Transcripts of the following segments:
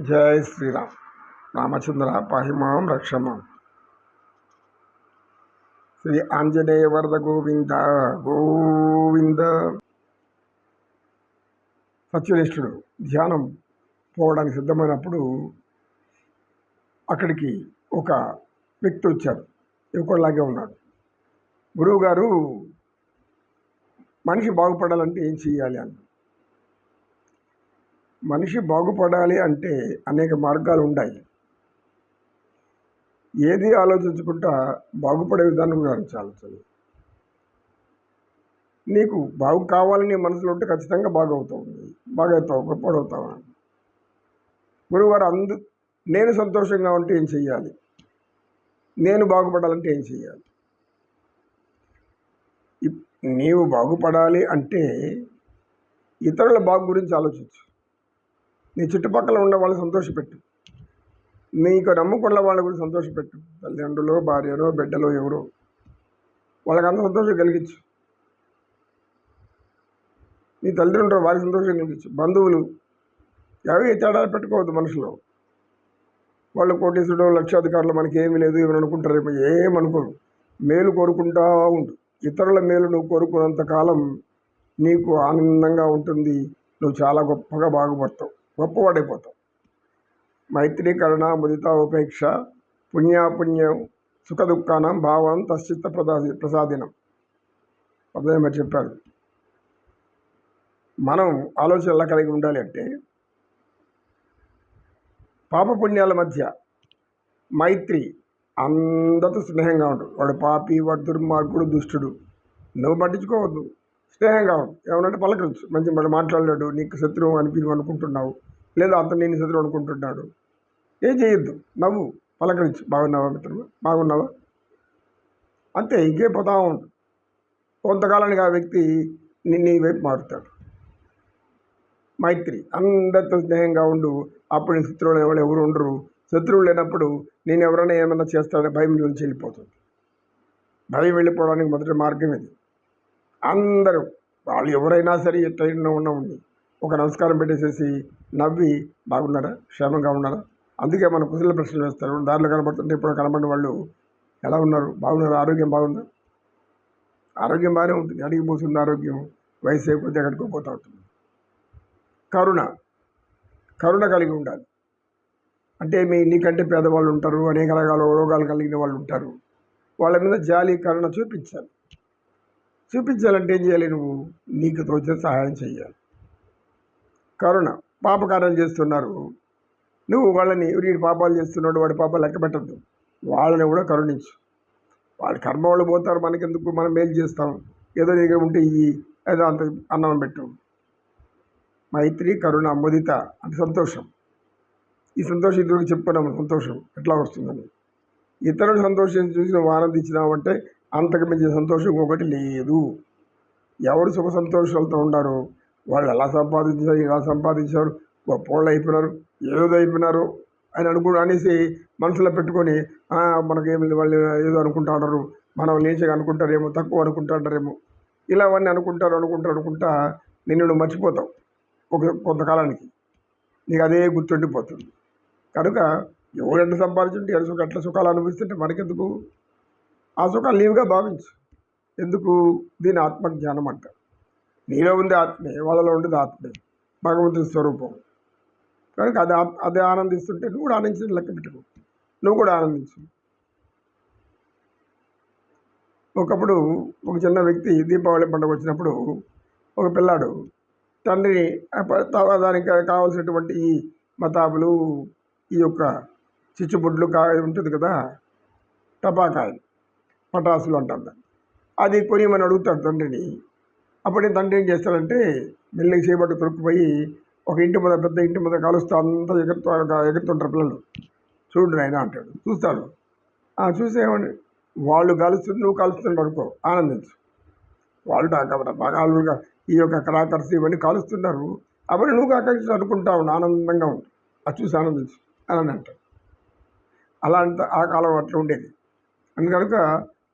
జై శ్రీరామ్. రామచంద్ర పాహిమాం రక్షమాం. శ్రీ ఆంజనేయ వరద గోవింద గోవింద. సత్యనిష్ఠుడు ధ్యానం పోవడానికి సిద్ధమైనప్పుడు అక్కడికి ఒక వ్యక్తి వచ్చాడు. ఇంకోలాగే ఉన్నాడు. గురువుగారు మనిషి బాగుపడాలంటే ఏం చేయాలి అని మనిషి బాగుపడాలి అంటే అనేక మార్గాలు ఉన్నాయి. ఏది ఆలోచించుకుంటా బాగుపడే విధానం గురించి ఆలోచన నీకు బాగు కావాలని మనసులో ఉంటే ఖచ్చితంగా బాగవుతావు. బాగవుతావు గొప్పడవుతావు గురువుగారు అందు నేను సంతోషంగా ఉంటే ఏం చెయ్యాలి? నేను బాగుపడాలంటే ఏం చెయ్యాలి? ఇప్- నీవు బాగుపడాలి అంటే ఇతరుల బాగు గురించి ఆలోచించు. నీ చుట్టుపక్కల ఉన్న వాళ్ళు సంతోషపెట్టు. నీకు నమ్ముకున్న వాళ్ళు కూడా సంతోషపెట్టు. తల్లిదండ్రులు భార్యలో బిడ్డలో ఎవరో. వాళ్ళకంత అంత సంతోషం కలిగించు. నీ తల్లిదండ్రులు వారి సంతోషం కలిగించు. బంధువులు అవి తేడాలు పెట్టుకోవద్దు మనుషులు వాళ్ళు కోటీసుడు లక్షాధికారులు మనకి ఏమి లేదు ఏమని అనుకుంటారు ఏమనుకోరు మేలు కోరుకుంటా ఉండు. ఇతరుల మేలు నువ్వు కోరుకున్నంత కాలం నీకు ఆనందంగా ఉంటుంది. నువ్వు చాలా గొప్పగా బాగుపడతావు. గొప్పవాడైపోతాం. మైత్రి కరుణ ముదిత ఉపేక్ష పుణ్యాపుణ్యం సుఖ దుఃఖానం భావం తశ్చిత్త ప్రసాది ప్రసాదినం. పదవి చెప్పారు. మనం ఆలోచన ఎలా కలిగి ఉండాలి అంటే పాపపుణ్యాల మధ్య మైత్రి అందరితో స్నేహంగా ఉండు. వాడు పాపి వాడు దుర్మార్గుడు దుష్టుడు. నువ్వు పట్టించుకోవద్దు. స్నేహంగా ఉండు. ఏమనంటే పలకరించు. మంచి వాడు మాట్లాడలేడు. నీకు శత్రువు అనిపి అనుకుంటున్నావు లేదా అతను నేను శత్రువు అనుకుంటున్నాడు ఏం చేయొద్దు నవ్వు పలకరించు. బాగున్నావా మిత్రుడు బాగున్నావా? అంతే ఇంకే పోతా ఉండు. కొంతకాలానికి ఆ వ్యక్తి నీ నీ వైపు మారుతాడు. మైత్రి అందరితో స్నేహంగా ఉండు. అప్పుడు నీ శత్రువులు ఎవరు ఎవరు ఉండరు. శత్రువులు లేనప్పుడు నేను ఎవరైనా ఏమైనా చేస్తాడని భయం నుంచి వెళ్ళిపోతుంది. భయం వెళ్ళిపోవడానికి మొదటి మార్గం ఇది. అందరూ వాళ్ళు ఎవరైనా సరే ఎట్లయినా ఉన్న ఉంది ఒక నమస్కారం పెట్టేసేసి నవ్వి బాగున్నారా? క్షేమంగా ఉన్నారా? అందుకే మన కుశల ప్రశ్నలు వేస్తారు. దారిలో కనబడుతుంటే ఇప్పుడు కనబడిన వాళ్ళు ఎలా ఉన్నారు? బాగున్నారు? ఆరోగ్యం బాగుందా? ఆరోగ్యం బాగానే ఉంటుంది. అడిగిపోతుంది ఆరోగ్యం వయసు అయిపోతే ఎక్కడికో పోతూ ఉంటుంది. కరుణ. కరుణ కలిగి ఉండాలి. అంటే మీ నీకంటే పేదవాళ్ళు ఉంటారు అనేక రకాల రోగాలు కలిగిన వాళ్ళు ఉంటారు. వాళ్ళ మీద జాలి కరుణ చూపించాలి. చూపించాలంటే ఏం చేయాలి నువ్వు? నీకు తోచిన సహాయం చేయాలి కరుణ పాపకారాలు చేస్తున్నారు. నువ్వు వాళ్ళని వీడి పాపాలు చేస్తున్నాడు వాడి పాపాలు లెక్క పెట్టద్దు. వాళ్ళని కూడా కరుణించు. వాళ్ళ కర్మ వాళ్ళు పోతారు మనకెందుకు మనం మేలు చేస్తాం. ఏదో దగ్గర ఉంటే ఇయ్యి ఏదో అంత అన్నం పెట్టు. మైత్రి కరుణ ముదిత అంటే సంతోషం. ఈ సంతోషం ఇతరులకు చెప్పుకున్నాము సంతోషం ఎట్లా వస్తుందని. ఇతరులు సంతోషం చూసి నువ్వు ఆనందించినావంటే అంతకు మించిన సంతోషం ఒకటి లేదు. ఎవరు సుఖ సంతోషాలతో ఉండారో వాళ్ళు ఎలా సంపాదించారు ఎలా సంపాదించారు గొప్పోళ్ళు అయిపోయినారు ఏదో అయిపోయినారు అని అనుకు అనేసి మనసులో పెట్టుకొని మనకి మనకేమి లేదు, వాళ్ళు ఏదో అనుకుంటా అనుకుంటాడారు మనం లేచిగా అనుకుంటారేమో తక్కువ అనుకుంటాడారేమో ఇలా అవన్నీ అనుకుంటారు అనుకుంటారు అనుకుంటా నిన్ను నువ్వు మర్చిపోతావు ఒక కొంతకాలానికి. నీకు అదే గుర్తుండిపోతుంది కనుక ఎవరెంత సంపాదించుంటే ఎంత సుఖ ఎట్లా సుఖాలు అనుభవిస్తుంటే మనకెందుకు? ఆ సుఖాలు నీవుగా భావించు. ఎందుకు? దీని ఆత్మజ్ఞానం అంట నీలో ఉంది ఆత్మే వాళ్ళలో ఉండేది ఆత్మే? భగవంతుని స్వరూపం. కనుక అది అది ఆనందిస్తుంటే నువ్వు కూడా ఆనందించి లెక్క పెట్టుకో. నువ్వు కూడా ఆనందించు. ఒకప్పుడు ఒక చిన్న వ్యక్తి దీపావళి పండుగ వచ్చినప్పుడు ఒక పిల్లాడు తండ్రిని దానికి కావాల్సినటువంటి ఈ మతాబులు ఈ యొక్క చిచ్చుబుడ్లు కా ఉంటుంది కదా టపాకాయలు పటాసులు అంటారు అది కొనియమని అడుగుతాడు తండ్రిని. అప్పుడే తండ్రి ఏం చేస్తాడంటే మెల్లిగా చేయబట్టి తొరుక్కుపోయి ఒక ఇంటి మీద పెద్ద ఇంటి మీద కాలుస్తూ అంతా ఎగురుతూ ఎగురుతుంటారు పిల్లలు. చూడు ఆయన అంటాడు. చూస్తాడు. చూసేవాడిని వాళ్ళు కలుస్తుంది నువ్వు కాలుస్తున్నాడు అనుకో ఆనందించు. వాళ్ళు బాగా ఈ యొక్క కళాకర్స్ ఇవన్నీ కాలుస్తున్నారు. అవన్నీ నువ్వు కాకరించి అనుకుంటా ఉండు ఆనందంగా ఉండు. అది చూసి ఆనందించు అని అంటాడు. అంత ఆ కాలం అట్లా ఉండేది. అందుకనుక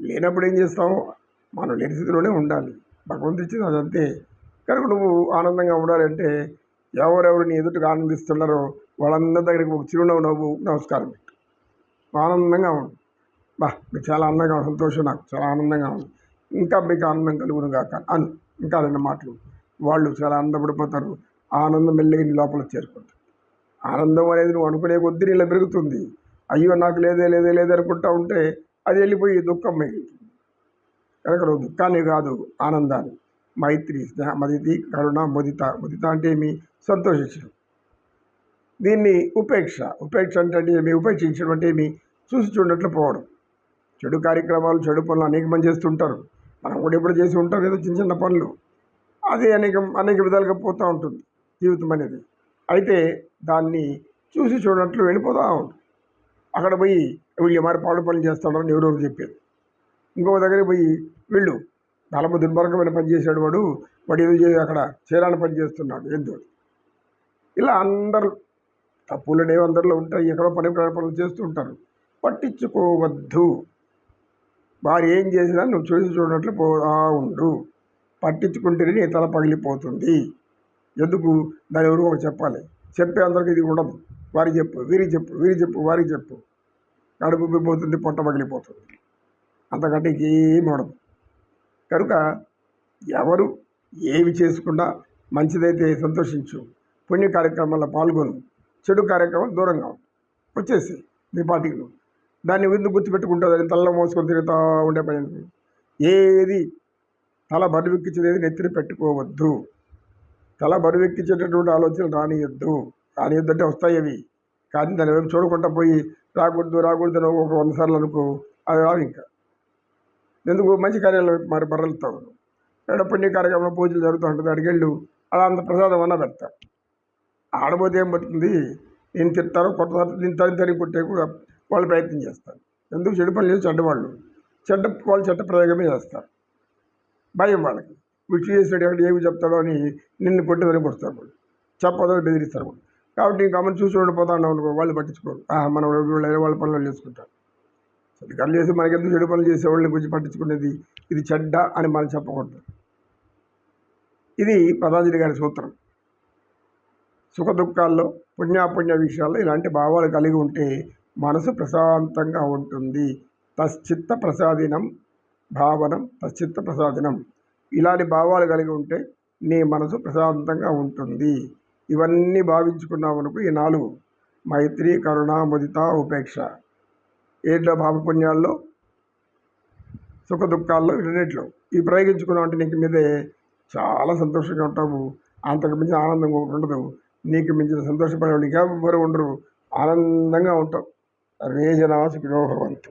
లేనప్పుడు ఏం చేస్తావు మనం లేని స్థితిలోనే ఉండాలి. భగవంతుడు ఇచ్చింది అదంతే. కనుక నువ్వు ఆనందంగా ఉండాలంటే ఎవరెవరు నీ ఎదుటికి ఆనందిస్తున్నారో వాళ్ళందరి దగ్గరికి ఒక చిరునవ్వు నవ్వు నమస్కారం పెట్టు. ఆనందంగా ఉండు. బా మీకు చాలా ఆనందంగా సంతోషం నాకు చాలా ఆనందంగా ఉంది. ఇంకా మీకు ఆనందం కలుగును కాక అను ఇంకా రెండు మాటలు. వాళ్ళు చాలా ఆనందపడిపోతారు. ఆనందం మెల్లిగా నీ లోపల చేరుకుంటారు ఆనందం అనేది నువ్వు అనుకునే కొద్దీ నీళ్ళ పెరుగుతుంది. అయ్యో నాకు లేదే లేదే లేదే అనుకుంటా ఉంటే అది వెళ్ళిపోయి దుఃఖం మిగులుతుంది కనుక దుఃఖాన్ని కాదు ఆనందాన్ని మైత్రి స్నేహ మదితి కరుణ ముదిత. ముదిత అంటే ఏమి? సంతోషించడం. దీన్ని ఉపేక్ష. ఉపేక్ష అంటే అంటే ఏమి? ఉపేక్షించడం అంటే ఏమి? చూసి చూడట్లు పోవడం. చెడు కార్యక్రమాలు చెడు పనులు అనేక మంది చేస్తుంటారు. మనం కూడా ఎప్పుడు చేసి ఉంటాం ఏదో చిన్న చిన్న పనులు. అది అనేక అనేక విధాలుగా పోతూ ఉంటుంది జీవితం అనేది. అయితే దాన్ని చూసి చూడట్లు వెళ్ళిపోతూ ఉంటుంది. అక్కడ పోయి వీళ్ళు మరి పాడు పనులు చేస్తాడని ఎవరెవరు చెప్పారు. ఇంకొక దగ్గరికి పోయి వీళ్ళు. నలభై దుర్మార్గమైన పని చేశాడు వాడు. వాడు ఏదో అక్కడ చేరాని పని చేస్తున్నాడు. ఏందో ఇలా అందరూ తప్పులనే అందరిలో ఉంటాయి. ఎక్కడో పని పనులు చేస్తూ ఉంటారు. పట్టించుకోవద్దు. వారు ఏం చేసినా నువ్వు చూసి చూడట్లు పోదా ఉండు. పట్టించుకుంటేనే నీ తల పగిలిపోతుంది. ఎందుకు? దాని ఎవరు ఒక చెప్పాలి. చెప్పే అందరికి ఇది ఉండదు. వారికి చెప్పు వీరికి చెప్పు వీరికి చెప్పు వారికి చెప్పు. నడుపు పోతుంది పొట్ట పగిలిపోతుంది. అంతకంటే ఇంకేం ఉండదు. కనుక ఎవరు ఏమి చేసుకున్నా మంచిదైతే సంతోషించు. పుణ్య కార్యక్రమాల్లో పాల్గొను. చెడు కార్యక్రమం దూరంగా వచ్చేసి నీ పార్టీకి దాన్ని ఎందుకు గుర్తుపెట్టుకుంటుందని తలలో మోసుకొని తిరుగుతూ ఉండే పని ఏది? తల బరువెక్కించేది నెత్తిన పెట్టుకోవద్దు. తల బరువెక్కించేటటువంటి ఆలోచనలు రానియొద్దు. రానియొద్దు అంటే వస్తాయి అవి. కానీ దాని వైపు చూడకుండా పోయి రాకూడదు రాకూడదు అని ఒక వంద సార్లు అనుకో అది రావు ఇంకా. ఎందుకు మంచి కార్యాలు మరి బర్రెలుతావు ఎక్కడ పుణ్య కార్యక్రమంలో పూజలు జరుగుతూ ఉంటుంది అడిగెళ్ళు అలా అంత ప్రసాదం అన్న పెడతా. ఆడబోతే ఏం పడుతుంది నేను తిట్టాను కొత్త నేను తని తని కొట్టే కూడా వాళ్ళు ప్రయత్నం చేస్తారు. ఎందుకు చెడు పనులు లేదు చెడ్డవాళ్ళు చెడ్డ వాళ్ళు చెడ్డ ప్రయోగమే చేస్తారు. భయం వాళ్ళకి. వీడు చేసాడు ఎక్కడ ఏమి చెప్తాడో అని నిన్ను కొట్టేదని కొడతారు వాళ్ళు. చెప్పదని బెదిరిస్తారు వాళ్ళు. కాబట్టి ఇంకా మనం చూసి ఉండిపోతా ఉన్నాం అనుకో వాళ్ళు పట్టించుకోరు. ఆహా, మనం వాళ్ళ పనులు చేసుకుంటారు. సత్కారం చేసి మనకెందుకు చెడు పనులు చేసేవాళ్ళని గురించి పట్టించుకునేది? ఇది చెడ్డ అని మనం చెప్పకూడదు. ఇది పదాంజలి గారి సూత్రం. సుఖ దుఃఖాల్లో పుణ్యాపుణ్య విషయాల్లో ఇలాంటి భావాలు కలిగి ఉంటే మనసు ప్రశాంతంగా ఉంటుంది. తశ్చిత్త ప్రసాదినం భావనం తశ్చిత్త ప్రసాదినం. ఇలాంటి భావాలు కలిగి ఉంటే నీ మనసు ప్రశాంతంగా ఉంటుంది. ఇవన్నీ భావించుకున్నావు అనుకో ఈ నాలుగు. మైత్రి కరుణ ముదిత ఉపేక్ష. ఏట్లో భావపుణ్యాల్లో సుఖ దుఃఖాల్లో వీటన్నిటిలో ఈ ప్రయోగించుకున్నావు అంటే నీకు మీదే చాలా సంతోషంగా ఉంటావు. అంతకు మించిన ఆనందంగా ఒకటి ఉండదు. నీకు మించిన సంతోషపడే వాళ్ళు ఎవరు ఉండరు. ఆనందంగా ఉంటావు. సర్వే జనా సుఖినో భవంతు.